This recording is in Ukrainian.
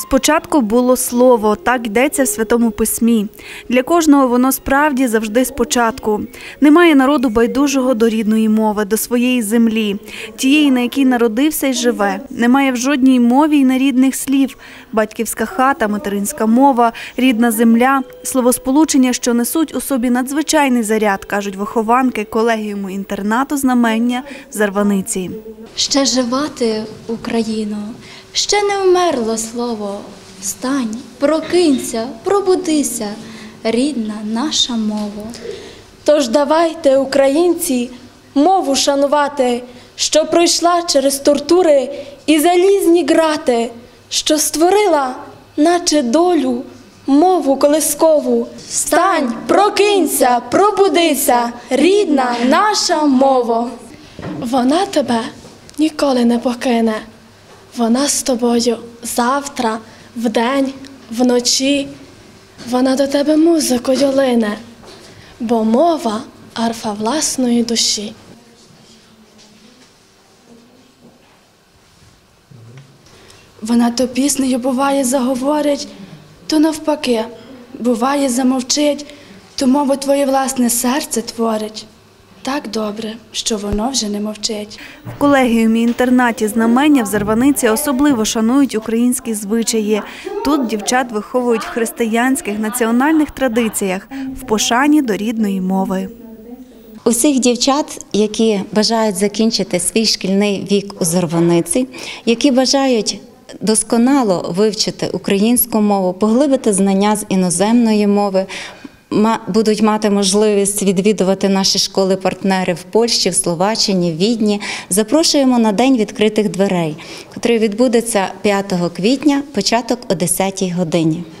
Спочатку було слово, так йдеться в Святому Письмі. Для кожного воно справді завжди спочатку. Немає народу байдужого до рідної мови, до своєї землі, тієї, на якій народився і живе. Немає в жодній мові й нерідних слів. Батьківська хата, материнська мова, рідна земля, словосполучення, що несуть у собі надзвичайний заряд, кажуть вихованки колегіуму інтернату знамення в Зарваниці. Ще жива ти, Україно, ще не вмерло слово. Встань, прокинься, пробудися, рідна наша мова. Тож давайте, українці, мову шанувати, що пройшла через тортури і залізні грати, що створила, наче долю, мову колискову. Встань, прокинься, пробудися, рідна наша мова. Вона тебе ніколи не покине. Вона з тобою завтра, вдень, вночі. Вона до тебе музикою лине, бо мова арфа власної душі. Вона то піснею буває заговорить, то навпаки, буває замовчить, то мову твоє власне серце творить. Так добре, що воно вже не мовчить. В колегіумі інтернаті знамення в Зарваниці особливо шанують українські звичаї. Тут дівчат виховують в християнських національних традиціях в пошані до рідної мови. Усіх дівчат, які бажають закінчити свій шкільний вік у Зарваниці, які бажають досконало вивчити українську мову, поглибити знання з іноземної мови, будуть мати можливість відвідувати наші школи-партнери в Польщі, в Словаччині, в Відні. Запрошуємо на День відкритих дверей, який відбудеться 5 квітня, початок о 10 годині.